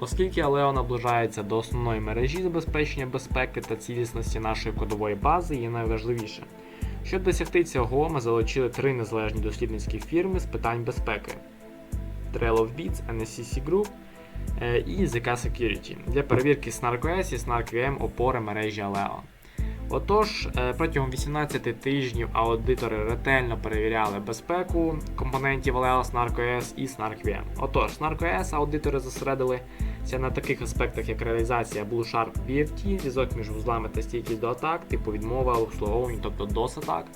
Оскільки Алео наближається до основної мережі забезпечення безпеки та цілісності нашої кодової бази, є найважливіше. Щоб досягти цього, ми залучили три незалежні дослідницькі фірми з питань безпеки: Trail of Beats, NSCC Group е, і ZK Security для перевірки SnarkOS і SnarkVM опори мережі Aleo. Отож, е, протягом 18 тижнів аудитори ретельно перевіряли безпеку компонентів Aleo, SnarkOS і SnarkVM. Отож, SnarkOS аудитори зосередилися на таких аспектах, як реалізація Blue Sharp VFT, зв'язок між вузлами та стійкість до атак, типу відмова, обслуговування, тобто DOS атак.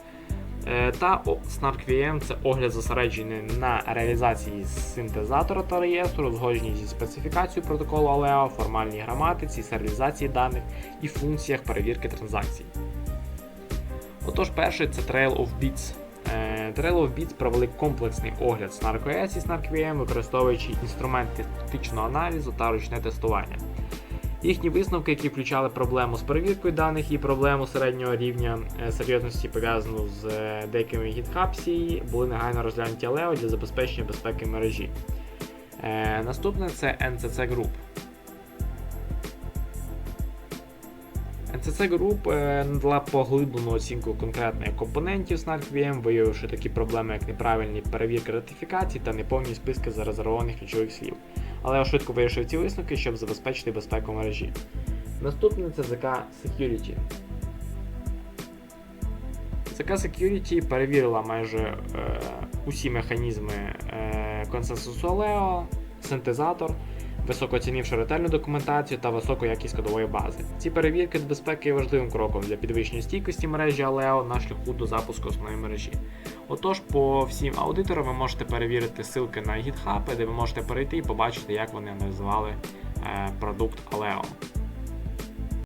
Е, Та о- SnarkVM це огляд зосереджений на реалізації синтезатора та реєстру, узгодженій зі специфікацією протоколу Aleo, формальній граматиці, серіалізації даних і функціях перевірки транзакцій. Отож, перший це Trail of Bits. Е, Trail of Bits провели комплексний огляд SnarkOS і SnarkVM, використовуючи інструменти статичного аналізу та ручне тестування. Їхні висновки, які включали проблему з перевіркою даних і проблему середнього рівня е, серйозності, пов'язану з е, деякими GitHub були негайно розглянуті Aleo для забезпечення безпеки мережі. Е, Наступне це NCC Group. NCC Group надала поглиблену оцінку конкретних компонентів SnarkVM, виявивши такі проблеми, як неправильні перевірки ратифікацій та неповні списки зарезервованих ключових слів. Але я швидко вирішив ці висновки, щоб забезпечити безпеку мережі. Наступне це ZK Security. ZK Security перевірила майже е, усі механізми е, консенсусу Aleo, синтезатор, високо оцінивши ретельну документацію та високу якість кодової бази. Ці перевірки з безпеки є важливим кроком для підвищення стійкості мережі Aleo на шляху до запуску основної мережі. Отож, по всім аудиторам ви можете перевірити ссылки на GitHub, де ви можете перейти і побачити, як вони аналізували е, продукт Aleo.